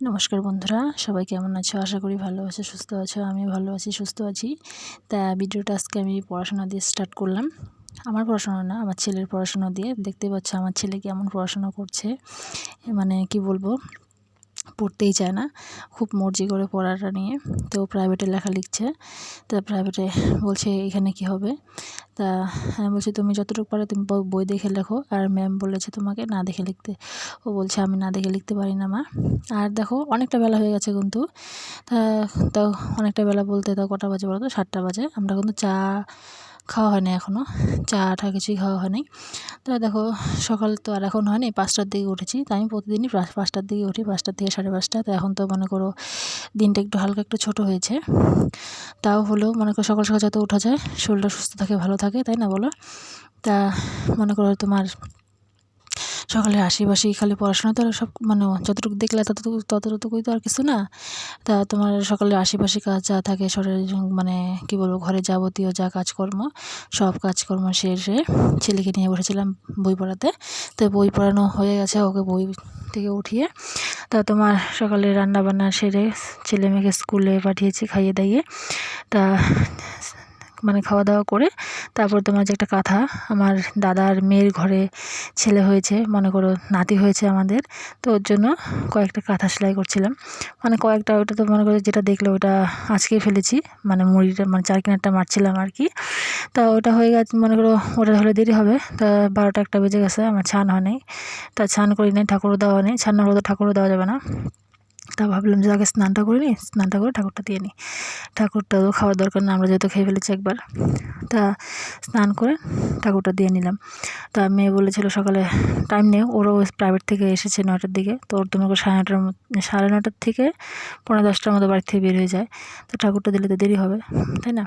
নমস্কার বন্ধুরা, সবাই কেমন আছো? আশা করি ভালো আছো, সুস্থ আছো আমি ভালো আছি, সুস্থ আছি। তা ভিডিওটা আজকে আমি পড়াশোনা দিয়ে স্টার্ট করলাম। আমার পড়াশোনা না, আমার ছেলের পড়াশোনা দিয়ে। দেখতে পাচ্ছ, আমার ছেলে কেমন পড়াশোনা করছে। মানে কি বলব, পড়তেই চায় না। খুব মর্জি করে পড়াটা নিয়ে। তো প্রাইভেটে লেখা লিখছে। তা প্রাইভেটে বলছে, এখানে কি হবে? তা আমি বলছি, তুমি যতটুকু পারো তুমি বই দেখে লেখো। আর ম্যাম বলেছে তোমাকে না দেখে লিখতে। ও বলছে, আমি না দেখে লিখতে পারি না, মা। আর দেখো, অনেকটা বেলা হয়ে গেছে কিন্তু। তা, তাও অনেকটা বেলা বলতে, তাও কটা বাজে বলো তো? সাতটা বাজে। আমরা কিন্তু চা খাওয়া হয় না এখনও চা টা কিছুই খাওয়া হয় নাই। তা দেখো, সকাল তো আর এখন হয়নি, পাঁচটার দিকে উঠেছি। তাই আমি প্রতিদিনই পাঁচটার দিকে উঠি, পাঁচটার থেকে সাড়ে পাঁচটা। তো এখন তো মনে করো, দিনটা একটু হালকা একটু ছোট হয়েছে। তাও হলেও মনে করো সকাল সকাল যত উঠা যায়, শরীরটা সুস্থ থাকে, ভালো থাকে, তাই না বলো? তা মনে করো তোমার সকালে আশিবাসি খালি পড়াশোনা তো আর সব মানে যতটুকু দেখলে ততটুকু, ততটুকুই তো আর কিছু না। তা তোমার সকালে আশিপাশি কাজ যা থাকে শরীরে মানে কি বলব, ঘরে যাবতীয় যা কাজকর্ম, সব কাজকর্ম শেষে ছেলেকে নিয়ে বসেছিলাম বই পড়াতে। তো বই পড়ানো হয়ে গেছে, ওকে বই থেকে উঠিয়ে। তা তোমার সকালে রান্না বান্না সেরে ছেলে মেয়েকে স্কুলে পাঠিয়েছি খাইয়ে দাইয়ে। তা মানে খাওয়া দাওয়া করে তারপর তোমার যে একটা কাঁথা, আমার দাদার মেয়ের ঘরে ছেলে হয়েছে, মনে করো নাতি হয়েছে আমাদের, তো ওর জন্য কয়েকটা কাঁথা সেলাই করছিলাম। মানে কয়েকটা ওটা তো মনে করো যেটা দেখলে ওটা আজকেই ফেলেছি মানে মুড়িটা মানে চার কিনারটা মারছিলাম আর কি। তা ওটা হয়ে গেছে, মনে করো ওটা হলে দেরি হবে, তা বারোটা একটা বেজে গেছে, আমার ছান হয় নাই। তা ছান করি নাই, ঠাকুরও দেওয়া নেই, ছান না হলে তো ঠাকুরও দেওয়া যাবে না। তা ভাবলাম যে আগে স্নানটা করে নিই, স্নানটা করে ঠাকুরটা দিয়ে নিই। ঠাকুরটা তো খাওয়ার দরকার না, আমরা যেহেতু খেয়ে ফেলেছি একবার। তা স্নান করে ঠাকুরটা দিয়ে নিলাম। তা মেয়ে বলেছিল সকালে টাইম নেই, ওরও প্রাইভেট থেকে এসেছে নয়টার দিকে। তো ওর তোমাকে সাড়ে নটার সাড়ে নটার থেকে পনেরো দশটার মতো বাড়ি থেকে বের হয়ে যায়। তো ঠাকুরটা দিলে তো দেরি হবে, তাই না?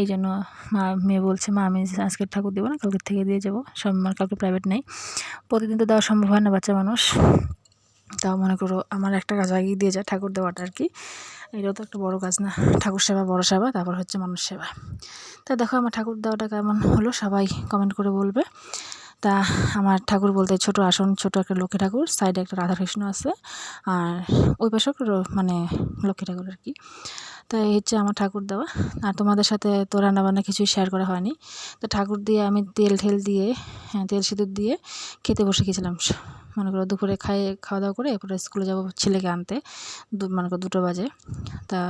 এই জন্য মা, মেয়ে বলছে, মা, আমি আজকে ঠাকুর দেবো না, কালকের থেকে দিয়ে যাব। সব আমার কাউকে প্রাইভেট নেই। প্রতিদিন তো দেওয়া সম্ভব হয় না, বাচ্চা মানুষ। তাও মনে করো আমার একটা কাজ আগেই দিয়ে যায় ঠাকুর দেওয়াটা আর কি। এটাও তো একটা বড় কাজ না। ঠাকুর সেবা, বড় সেবা, তারপর হচ্ছে মানুষ সেবা। তা দেখো আমার ঠাকুর দেওয়াটা কেমন হলো সবাই কমেন্ট করে বলবে। তা আমার ঠাকুর বলতে ছোট আসন, ছোট একটা লক্ষ্মী ঠাকুর সাইডে একটা রাধাকৃষ্ণ আছে আর ওই পাশেও মানে লক্ষ্মী ঠাকুর আর কি। তাই হচ্ছে আমার ঠাকুর দেওয়া। আর তোমাদের সাথে তো রান্নাবান্না কিছুই শেয়ার করা হয়নি। তো ঠাকুর দিয়ে আমি তেল ঠেল দিয়ে হ্যাঁ তেল সিঁদুর দিয়ে খেতে বসে গেছিলাম। মনে করো দুপুরে খাই, খাওয়া দাওয়া করে এরপরে স্কুলে যাব ছেলেকে আনতে। দু, মনে করো দুটো বাজে। তা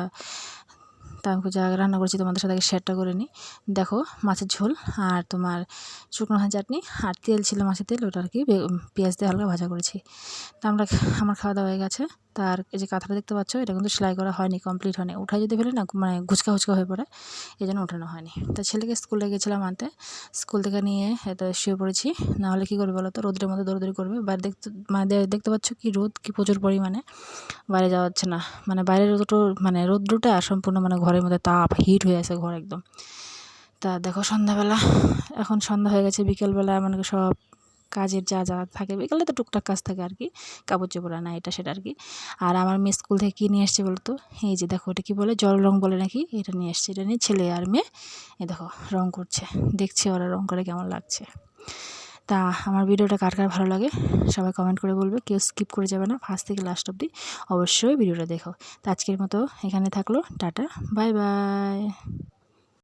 তা আমি যা রান্না করেছি তোমাদের সাথে শেয়ারটা করে নিই দেখো, মাছের ঝোল আর তোমার শুকনো হাঁ চাটনি আর তেল ছিল মাছের তেল, ওটা আর কি পেঁয়াজ দিয়ে হালকা ভাজা করেছি। তা আমরা আমার খাওয়া দাওয়া হয়ে গেছে। তার এই যে কাঁথাটা দেখতে পাচ্ছ, এটা কিন্তু সেলাই করা হয়নি কমপ্লিট হয়নি। উঠাই যদি ফেলে না মানে ঘুচকা হুচকা হয়ে পড়ে এই জন্য ওঠানো হয়নি। তা ছেলেকে স্কুলে গেছিলাম আনতে স্কুল থেকে নিয়ে এটা শুয়ে পড়েছি। নাহলে কী করবে বলো তো? রোদের মধ্যে দৌড়দৌড়ি করবে। বাইরে দেখতে মানে দেখতে পাচ্ছ কি রোদ, কি প্রচুর পরিমাণে। বাইরে যাওয়া যাচ্ছে না। মানে বাইরের রোদটা মানে রোদ্রুটা সম্পূর্ণ মানে ঘরের মধ্যে তাপ হিট হয়ে আছে ঘর একদম। তা দেখো সন্ধ্যাবেলা, এখন সন্ধ্যা হয়ে গেছে, বিকেলবেলা মানে সব কাজের যা যা থাকে বিকালে তো টুকটাক কাজ থাকে আর কি। কাপড় চোপড় আনা, এটা, সেটা আর কি। আর আমার মেয়ে স্কুল থেকে কী নিয়ে এসছে বলতো এই যে দেখো, এটা কী বলে? জল রং বলে নাকি? এটা নিয়ে এসছে এটা নিয়ে ছেলে আর মেয়ে। এ দেখো, রং করছে। দেখছে ওরা রং করে কেমন লাগছে। তা আমার ভিডিওটা কার কার ভালো লাগে সবাই কমেন্ট করে বলবে। কেউ স্কিপ করে যাবে না ফার্স্ট থেকে লাস্ট অবধি। অবশ্যই ভিডিওটা দেখো। তো আজকের মতো এখানে থাকল। Tata bye bye